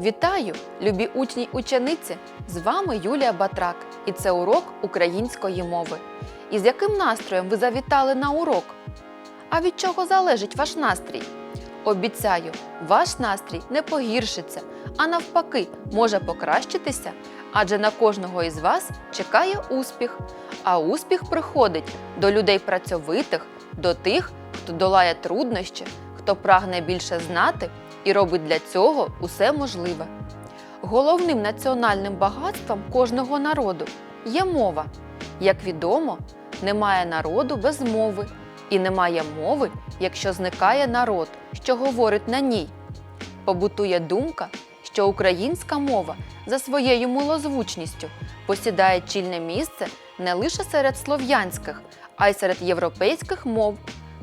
Вітаю, любі учні й учениці! З вами Юлія Батрак, і це урок української мови. І з яким настроєм ви завітали на урок? А від чого залежить ваш настрій? Обіцяю, ваш настрій не погіршиться, а навпаки, може покращитися, адже на кожного із вас чекає успіх. А успіх приходить до людей працьовитих, до тих, хто долає труднощі, хто прагне більше знати і робить для цього усе можливе. Головним національним багатством кожного народу є мова. Як відомо, немає народу без мови, і немає мови, якщо зникає народ, що говорить на ній. Побутує думка, що українська мова за своєю милозвучністю посідає чільне місце не лише серед слов'янських, а й серед європейських мов,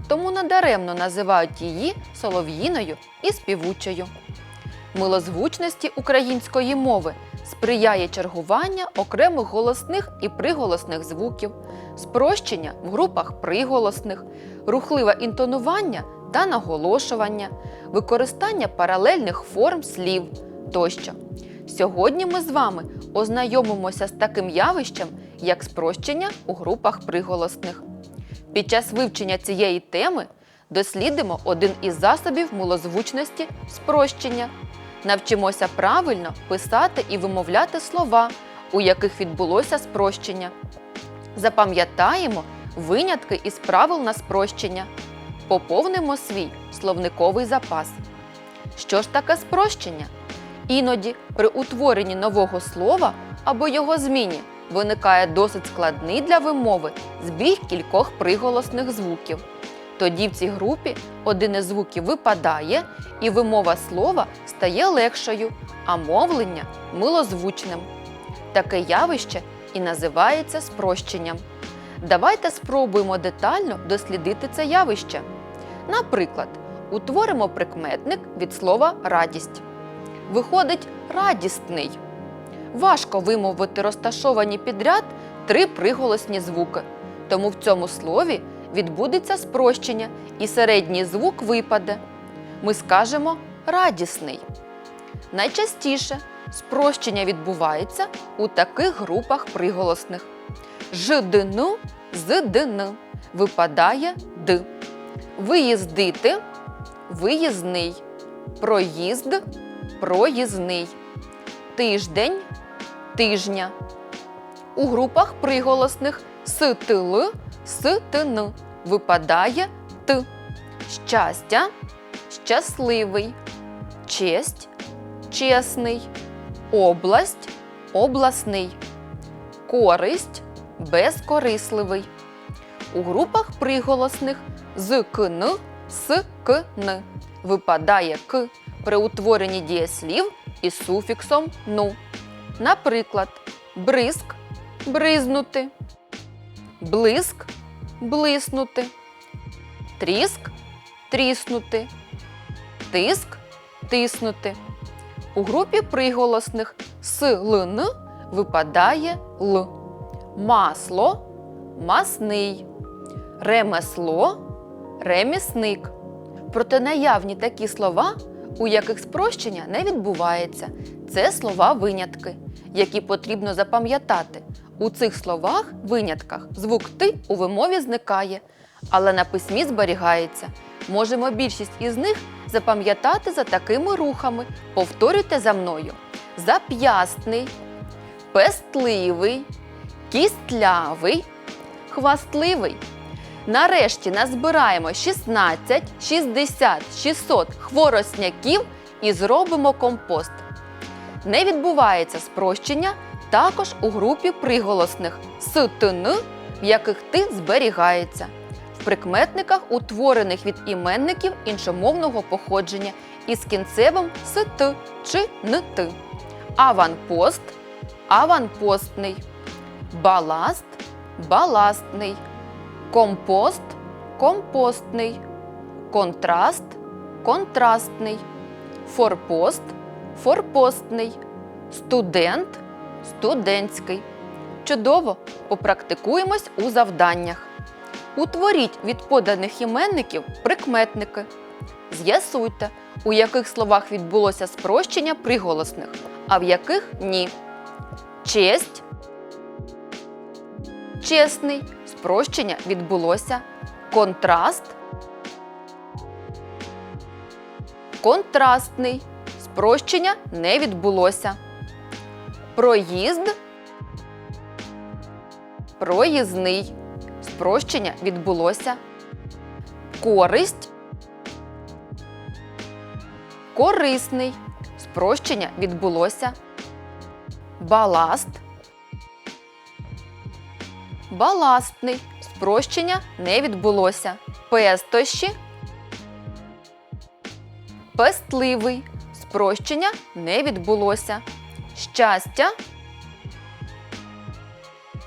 тому надаремно називають її солов'їною і співучою. Милозвучності української мови сприяє чергування окремих голосних і приголосних звуків, спрощення в групах приголосних, рухливе інтонування та наголошування, використання паралельних форм слів тощо. Сьогодні ми з вами ознайомимося з таким явищем, як спрощення у групах приголосних. Під час вивчення цієї теми дослідимо один із засобів милозвучності спрощення. Навчимося правильно писати і вимовляти слова, у яких відбулося спрощення. Запам'ятаємо винятки із правил на спрощення. Поповнимо свій словниковий запас. Що ж таке спрощення? Іноді при утворенні нового слова або його зміні виникає досить складний для вимови збіг кількох приголосних звуків. Тоді в цій групі один із звуків випадає, і вимова слова стає легшою, а мовлення милозвучним. Таке явище і називається спрощенням. Давайте спробуємо детально дослідити це явище. Наприклад, утворимо прикметник від слова радість. Виходить радісний. Важко вимовити розташовані підряд три приголосні звуки. Тому в цьому слові відбудеться спрощення і середній звук випаде. Ми скажемо радісний. Найчастіше спрощення відбувається у таких групах приголосних. Ждн, здн випадає д. Виїздити виїзний. Проїзд проїзний. Тиждень тижня. У групах приголосних стл, стн випадає т. Щастя щасливий. Честь чесний. Область обласний. Користь безкорисливий. У групах приголосних з кн, с кн випадає к при утворенні дієслів із суфіксом ну. Наприклад, бризк бризнути, блиск блиснути, тріск тріснути, тиск тиснути. У групі приголосних с лн випадає л. Масло масний, ремесло ремісник. Проте наявні такі слова, у яких спрощення не відбувається. Це слова винятки, які потрібно запам'ятати. У цих словах винятках звук ти у вимові зникає, але на письмі зберігається. Можемо більшість із них запам'ятати за такими рухами. Повторюйте за мною: зап'ястний, пестливий, кістлявий, хвастливий. Нарешті назбираємо 16, 60, 600 хворосняків і зробимо компост. Не відбувається спрощення також у групі приголосних с-т-н, в яких ти зберігається. В прикметниках, утворених від іменників іншомовного походження із кінцевим с-т чи н-т. Аванпост аванпостний. Баласт баластний. Компост компостний, контраст контрастний, форпост форпостний, студент студентський. Чудово! Попрактикуємось у завданнях. Утворіть від поданих іменників прикметники. З'ясуйте, У яких словах відбулося спрощення приголосних, а в яких ні. Честь. Чесний. Спрощення відбулося. Контраст. Контрастний. Спрощення не відбулося. Проїзд. Проїзний. Спрощення відбулося. Користь. Корисний. Спрощення відбулося. Баласт. Баластний. Спрощення не відбулося. Пестощі. Пестливий. Спрощення не відбулося. Щастя.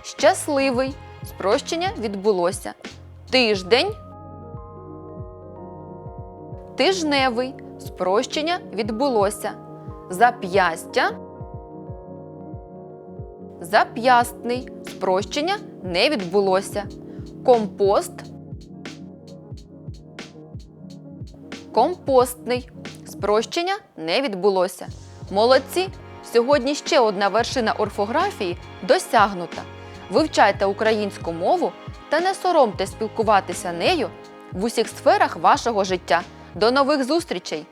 Щасливий. Спрощення відбулося. Тиждень. Тижневий. Спрощення відбулося. Зап'ястя. Зап'ястний. Спрощення не відбулося. Компост. Компостний. Спрощення не відбулося. Молодці! Сьогодні ще одна вершина орфографії досягнута. Вивчайте українську мову та не соромте спілкуватися нею в усіх сферах вашого життя. До нових зустрічей!